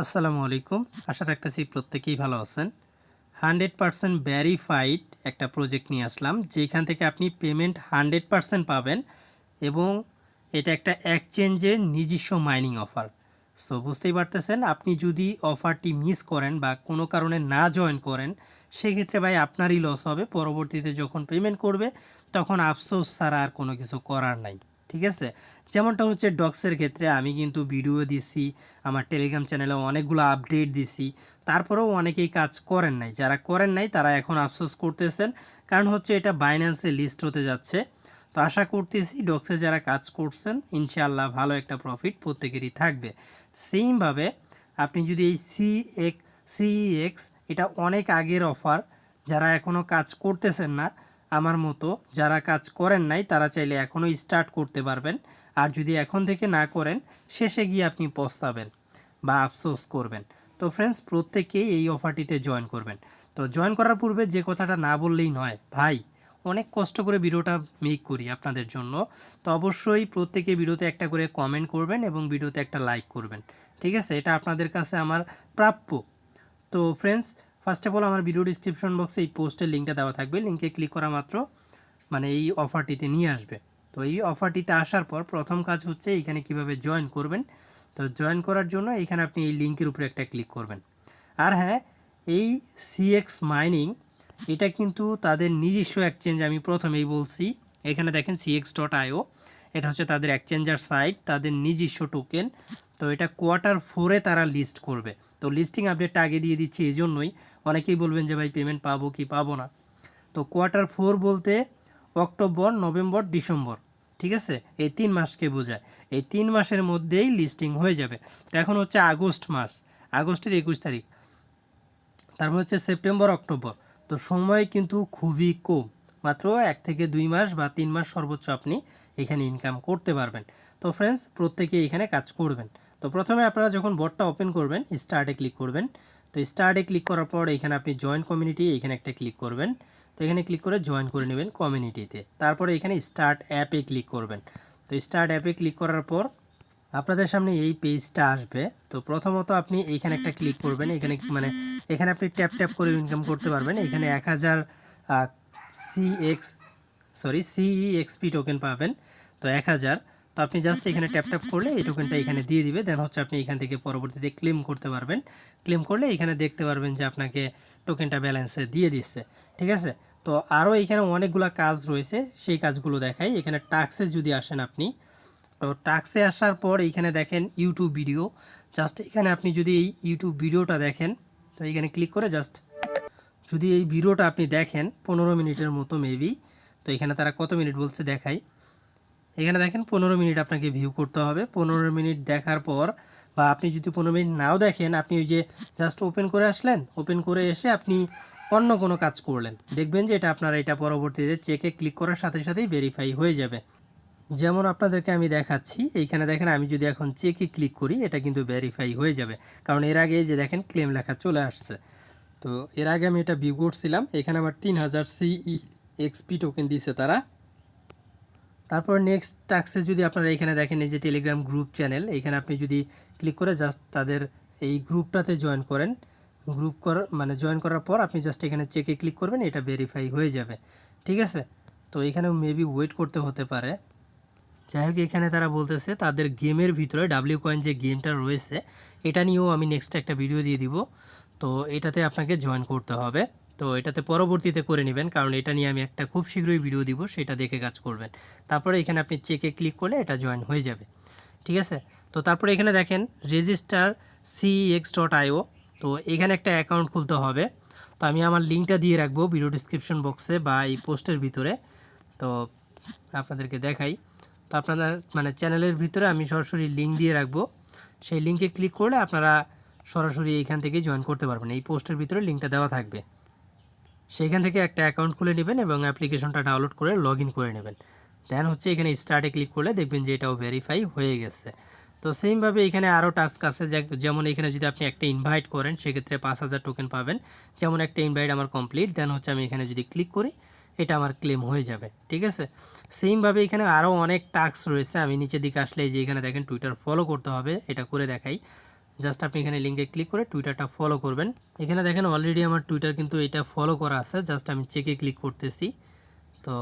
আসসালামু আলাইকুম। আশা রাখতেছি প্রত্যেকেই ভালো আছেন। হান্ড্রেড পারসেন্ট ভ্যারিফাইড একটা প্রজেক্ট নিয়ে আসলাম, যেখান থেকে আপনি পেমেন্ট হান্ড্রেড পারসেন্ট পাবেন এবং এটা একটা এক্সচেঞ্জের নিজস্ব মাইনিং অফার। সো বুঝতেই পারতেছেন, আপনি যদি অফারটি মিস করেন বা কোনো কারণে না জয়েন করেন, সেক্ষেত্রে ভাই আপনারই লস হবে। পরবর্তীতে যখন পেমেন্ট করবে, তখন আফসোস ছাড়া আর কোনো কিছু করার নাই। ঠিক আছে? যেমনটা হচ্ছে ডক্সের ক্ষেত্রে আমি কিন্তু ভিডিও দিছি, আমার টেলিগ্রাম চ্যানেলে অনেকগুলো আপডেট দিছি। তারপরেও অনেকেই কাজ করেন নাই। যারা করেন নাই, তারা এখন আফসোস করতেছেন। কারণ হচ্ছে এটা বাইন্যান্সে লিস্ট হতে যাচ্ছে। তো আশা করতেছি ডক্সে যারা কাজ করছেন, ইনশাআল্লাহ ভালো একটা প্রফিট প্রত্যেকেরই থাকবে। সেইমভাবে আপনি যদি এই সি এক সিএক্স এটা অনেক আগের অফার যারা এখনও কাজ করতেছেন না আমার মতো যারা কাজ করেন নাই, তারা চাইলে এখনও স্টার্ট করতে পারবেন। আর যদি এখন থেকে না করেন, শেষে গিয়ে আপনি পস্তাবেন বা আফসোস করবেন। তো ফ্রেন্ডস প্রত্যেকেই এই অফারটিতে জয়েন করবেন। তো জয়েন করার পূর্বে যে কথাটা না বললেই নয়, ভাই, অনেক কষ্ট করে ভিডিওটা মেক করি আপনাদের জন্য। তো অবশ্যই প্রত্যেকে ভিডিওতে একটা করে কমেন্ট করবেন এবং ভিডিওতে একটা লাইক করবেন। ঠিক আছে? এটা আপনাদের কাছে আমার প্রাপ্য। তো ফ্রেন্ডস ফার্স্ট অফ অল আমার ভিডিও ডিসক্রিপশন বক্সে এই পোস্টের লিঙ্কটা দেওয়া থাকবে। লিঙ্কে ক্লিক করা মাত্র মানে এই অফারটিতে নিয়ে আসবে। তো এই অফারটিতে আসার পর প্রথম কাজ হচ্ছে এখানে কীভাবে জয়েন করবেন। তো জয়েন করার জন্য এখানে আপনি এই লিঙ্কের উপরে একটা ক্লিক করবেন। আর হ্যাঁ এই সিএক্স মাইনিং এটা কিন্তু তাদের নিজস্ব এক্সচেঞ্জ আমি প্রথমেই বলছি। এখানে দেখেন সিএক্স ডট আইও এটা হচ্ছে তাদের এক্সচেঞ্জার সাইট তাদের নিজস্ব টোকেন তো এটা কোয়ার্টার ফোরে তারা লিস্ট করবে। তো লিস্টিং আপডেটটা আগে দিয়ে দিচ্ছি এই জন্যই অনেকেই বলবেন যে ভাই পেমেন্ট পাবো কি পাবো না। তো কোয়ার্টার ফোর বলতে অক্টোবর, নভেম্বর, ডিসেম্বর, ঠিক আছে? এই তিন মাসকে বোঝায়। এই তিন মাসের মধ্যেই লিস্টিং হয়ে যাবে। তো এখন হচ্ছে আগস্ট মাস। আগস্টের একুশ তারিখ। তারপর হচ্ছে সেপ্টেম্বর, অক্টোবর। তো সময় কিন্তু খুবই কম। মাত্র এক থেকে দুই মাস বা তিন মাস সর্বোচ্চ আপনি এখানে ইনকাম করতে পারবেন। তো ফ্রেন্ডস প্রত্যেকে এখানে কাজ করবেন। তো প্রথমে আপনারা যখন বোর্ডটা ওপেন করবেন স্টার্টে ক্লিক করবেন। তো স্টার্টে ক্লিক করার পর এখানে আপনি জয়েন কমিউনিটি এখানে একটা ক্লিক করবেন। তো এখানে ক্লিক করে জয়েন করে নেবেন কমিউনিটিতে তারপরে এখানে স্টার্ট অ্যাপে ক্লিক করবেন। তো স্টার্ট অ্যাপে ক্লিক করার পর আপনাদের সামনে এই পেজটা আসবে। তো প্রথমত আপনি এইখানে একটা ক্লিক করবেন। এখানে মানে এখানে আপনি ট্যাপ ট্যাপ করে ইনকাম করতে পারবেন। এখানে এক হাজার সিএক্স সরি সিইএক্সপি টোকেন পাবেন। তো এক হাজার তো আপনি জাস্ট এখানে ট্যাপ ট্যাপ করলে এই টোকেনটা এখানে দিয়ে দিবে। দেন হচ্ছে আপনি এখান থেকে পরবর্তীতে ক্লেম করতে পারবেন। ক্লেম করলে এখানে দেখতে পারবেন যে আপনাকে টোকেনটা ব্যালেন্সে দিয়ে দিচ্ছে। ঠিক আছে? তো আরও এখানে অনেকগুলো কাজ রয়েছে, সেই কাজগুলো দেখাই। এখানে টাক্সে যদি আসেন আপনি, তো টাক্সে আসার পর এইখানে দেখেন ইউটিউব ভিডিও জাস্ট এখানে আপনি যদি এই ইউটিউব ভিডিওটা দেখেন, তো এখানে ক্লিক করে জাস্ট যদি এই ভিডিওটা আপনি দেখেন, পনেরো মিনিটের মতো মেবি তো এখানে তারা কত মিনিট বলছে দেখাই। এখানে দেখেন পনেরো মিনিট আপনাকে ভিউ করতে হবে। পনেরো মিনিট দেখার পর বা আপনি যদি পনেরো মিনিট নাও দেখেন, আপনি ওই যে জাস্ট ওপেন করে আসলেন ওপেন করে এসে আপনি অন্য কোনো কাজ করলেন। দেখবেন যে এটা আপনার এটা পরবর্তীতে চেকে ক্লিক করার সাথে সাথেই ভেরিফাই হয়ে যাবে। যেমন আপনাদেরকে আমি দেখাচ্ছি, এইখানে দেখেন আমি যদি এখন চেকে ক্লিক করি, এটা কিন্তু ভেরিফাই হয়ে যাবে। কারণ এর আগে যে দেখেন ক্লেম লেখা চলে আসছে। তো এর আগে আমি এটা ভিউ করছিলাম, এখানে আমার তিন হাজার সিই এক্সপি টোকেন দিয়েছে তারা। তারপর নেক্সট টাক্সে যদি আপনারা এখানে দেখেন, এই যে টেলিগ্রাম গ্রুপ চ্যানেল এখানে আপনি যদি ক্লিক করে জাস্ট তাদের এই গ্রুপটাতে জয়েন করেন। গ্রুপ কর মানে জয়েন করার পর আপনি জাস্ট এখানে চেকে ক্লিক করবেন, এটা ভেরিফাই হয়ে যাবে। ঠিক আছে? তো এখানে মেবি ওয়েট করতে হতে পারে। যাই হোক, এখানে তারা বলতেছে, তাদের গেমের ভিতরে ডাব্লিউ কয়েন যে গেমটা রয়েছে, এটা নিয়েও আমি নেক্সট একটা ভিডিও দিয়ে দিব। তো এটাতে আপনাকে জয়েন করতে হবে। তো এটাতে পরবর্তীতে করে নেবেন, কারণ এটা নিয়ে আমি একটা খুব শীঘ্রই ভিডিও দিব, সেটা দেখে কাজ করবেন। তারপরে এখানে আপনি চেকে ক্লিক করলে এটা জয়েন হয়ে যাবে। ঠিক আছে? তো তারপরে এখানে দেখেন রেজিস্টার সিএক্স ডট আইও তো এখানে একটা অ্যাকাউন্ট খুলতে হবে। তো আমি আমার লিঙ্কটা দিয়ে রাখব ভিডিও ডিসক্রিপশন বক্সে বা এই পোস্টের ভিতরে। তো আপনাদেরকে দেখাই। তো আপনাদের মানে চ্যানেলের ভিতরে আমি সরাসরি লিঙ্ক দিয়ে রাখব। সেই লিঙ্কে ক্লিক করলে আপনারা সরাসরি এইখান থেকে জয়েন করতে পারবেন। এই পোস্টের ভিতরে লিঙ্কটা দেওয়া থাকবে। সেইখান থেকে একটা অ্যাকাউন্ট খুলে নেবেন এবং অ্যাপ্লিকেশনটা ডাউনলোড করে লগ করে নেবেন। দেন হচ্ছে এখানে স্টার্টে ক্লিক করলে দেখবেন যে এটাও ভেরিফাই হয়ে গেছে। তো সেমভাবে এখানে আরও টাস্ক আছে যেমন এখানে যদি আপনি একটা ইনভাইট করেন, সেক্ষেত্রে পাঁচ হাজার টোকেন পাবেন। যেমন একটা ইনভাইট আমার কমপ্লিট দেন হচ্ছে আমি এখানে যদি ক্লিক করি, এটা আমার ক্লেম হয়ে যাবে, ঠিক আছে? সেমভাবে এখানে আরও অনেক টাস্ক রয়েছে। আমি নিচের দিকে আসলে যে এখানে দেখেন টুইটার ফলো করতে হবে, এটা করে দেখাই। জাস্ট আপনি এখানে লিঙ্কে ক্লিক করে টুইটারটা ফলো করবেন। এখানে দেখেন অলরেডি আমার টুইটার কিন্তু এটা ফলো করা আছে, জাস্ট আমি চেকে ক্লিক করতেছি। তো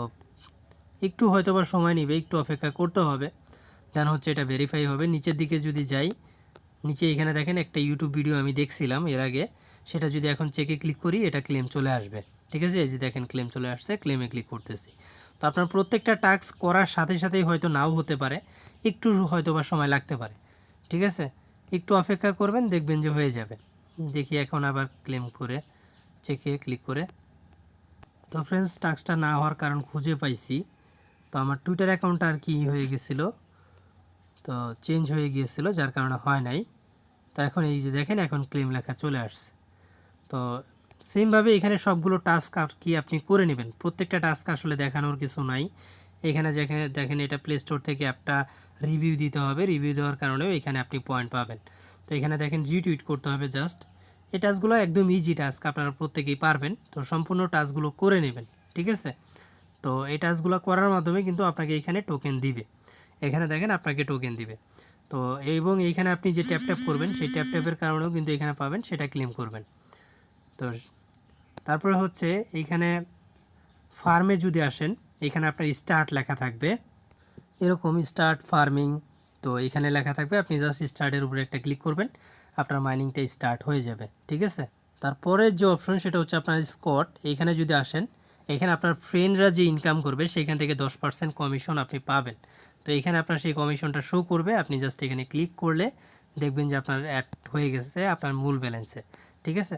একটু হয়তো বা সময় নেবে, একটু অপেক্ষা করতে হবে। দেন হচ্ছে এটা ভেরিফাই হবে। নিচের দিকে যদি যাই, নিচে এখানে দেখেন একটা ইউটিউব ভিডিও আমি দেখছিলাম এর আগে। সেটা যদি এখন চেকে ক্লিক করি, এটা ক্লেম চলে আসবে। ঠিক আছে? এই যে দেখেন ক্লেম চলে আসছে ক্লেমে ক্লিক করতেছি। তো আপনার প্রত্যেকটা টাস্ক করার সাথে সাথেই হয়তো নাও হতে পারে। একটু হয়তো বা সময় লাগতে পারে। ঠিক আছে? একটু অপেক্ষা করবেন, দেখবেন যে হয়ে যাবে। দেখি এখন আবার ক্লেম করে চেকে ক্লিক করে। তো ফ্রেন্ডস টাস্কটা না হওয়ার কারণ খুঁজে পাইছি। তো আমার টুইটার অ্যাকাউন্টটা আর কি হয়ে গেছিল? তো চেঞ্জ হয়ে গিয়েছিল, যার কারণে হয় নাই। তো এখন এই যে দেখেন, এখন ক্লেম লেখা চলে আসছে। তো সেমভাবে এখানে সবগুলো টাস্ক আর কি আপনি করে নেবেন। প্রত্যেকটা টাস্ক আসলে দেখানোর কিছু নাই। এখানে যেখানে দেখেন, এটা প্লে স্টোর থেকে অ্যাপটা রিভিউ দিতে হবে। রিভিউ দেওয়ার কারণেও এখানে আপনি পয়েন্ট পাবেন। তো এখানে দেখেন রিটুইট করতে হবে জাস্ট এই টাস্কগুলো একদম ইজি টাস্ক আপনারা প্রত্যেকেই পারবেন। তো সম্পূর্ণ টাস্কগুলো করে নেবেন, ঠিক আছে? তো এই টাস্কগুলো করার মাধ্যমে কিন্তু আপনাকে এখানে টোকেন দিবে। এখানে দেখেন, আপনাকে টোকেন দিবে। তো এবং এইখানে আপনি যে ট্যাপ ট্যাপ করবেন, সেই ট্যাপ ট্যাপের কারণেও কিন্তু এখানে পাবেন, সেটা ক্লেম করবেন। তো তারপরে হচ্ছে এইখানে ফার্মে যদি আসেন, এখানে আপনার স্টার্ট লেখা থাকবে। এরকম স্টার্ট ফার্মিং তো এখানে লেখা থাকবে, আপনি জাস্ট স্টার্টের উপরে একটা ক্লিক করবেন, আপনার মাইনিংটা স্টার্ট হয়ে যাবে, ঠিক আছে? তারপরের যে অপশন সেটা হচ্ছে আপনার স্কট এইখানে যদি আসেন, এখানে আপনার ফ্রেন্ডরা যে ইনকাম করবে, সেখান থেকে দশ পার্সেন্ট কমিশন আপনি পাবেন। তো এখানে আপনার সেই কমিশনটা শো করবে, আপনি জাস্ট এখানে ক্লিক করলে দেখবেন যে আপনার অ্যাড হয়ে গেছে আপনার মূল ব্যালেন্সে ঠিক আছে?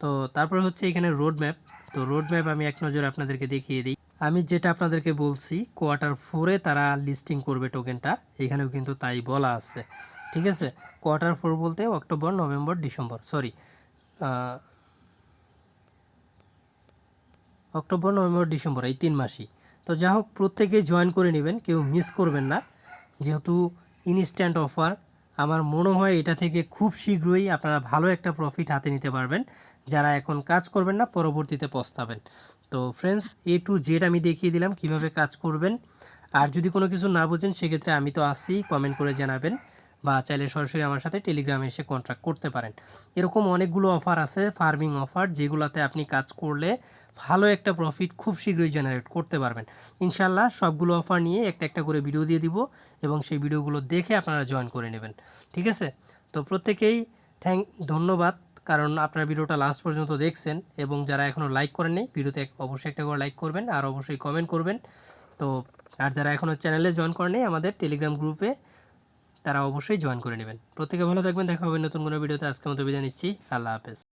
তো তারপরে হচ্ছে এখানে রোড ম্যাপ তো রোড ম্যাপ আমি এক নজরে আপনাদেরকে দেখিয়ে দিই। আমি যেটা আপনাদেরকে বলছি কোয়ার্টার ফোরে তারা লিস্টিং করবে টোকেনটা এখানেও কিন্তু তাই বলা আছে। ঠিক আছে? কোয়ার্টার ফোর বলতে October, November, December sorry October, November, December, এই তিন মাসই। তো যা হোক, প্রত্যেকেই জয়েন করে নেবেন, কেউ মিস করবেন না। যেহেতু ইনস্ট্যান্ট অফার আমার মনে হয় এটা থেকে খুব শীঘ্রই আপনারা ভালো একটা প্রফিট হাতে নিতে পারবেন, যারা এখন কাজ করবেন না, পরবর্তীতে পস্তাবেন। তো ফ্রেন্ডস এ টু জেড আমি দেখিয়ে দিলাম কীভাবে কাজ করবেন। আর যদি কোনো কিছু না বোঝেন, সেক্ষেত্রে আমি তো আসি কমেন্ট করে জানাবেন বা চাইলে সরাসরি আমার সাথে টেলিগ্রামে এসে কন্ট্রাক্ট করতে পারেন। এরকম অনেকগুলো অফার আছে ফার্মিং অফার যেগুলোতে আপনি কাজ করলে ভালো একটা প্রফিট খুব শীঘ্রই জেনারেট করতে পারবেন। ইনশাল্লাহ সবগুলো অফার নিয়ে একটা একটা করে ভিডিও দিয়ে দিব এবং সেই ভিডিওগুলো দেখে আপনারা জয়েন করে নেবেন। ঠিক আছে? তো প্রত্যেকেই থ্যাংক ধন্যবাদ। কারণ আপনার ভিডিওটা লাস্ট পর্যন্ত দেখছেন এবং যারা এখনও লাইক করেননি ভিডিওতে অবশ্যই একটা করে লাইক করবেন আর অবশ্যই কমেন্ট করবেন। তো আর যারা এখনও চ্যানেলে জয়েন করেনি আমাদের টেলিগ্রাম গ্রুপে তারা অবশ্যই জয়েন করে নেবেন। প্রত্যেকে ভালো থাকবেন, দেখা হবে নতুন কোনো ভিডিওতে আজকের মতো বিদায় নিচ্ছি। আল্লাহ হাফেজ।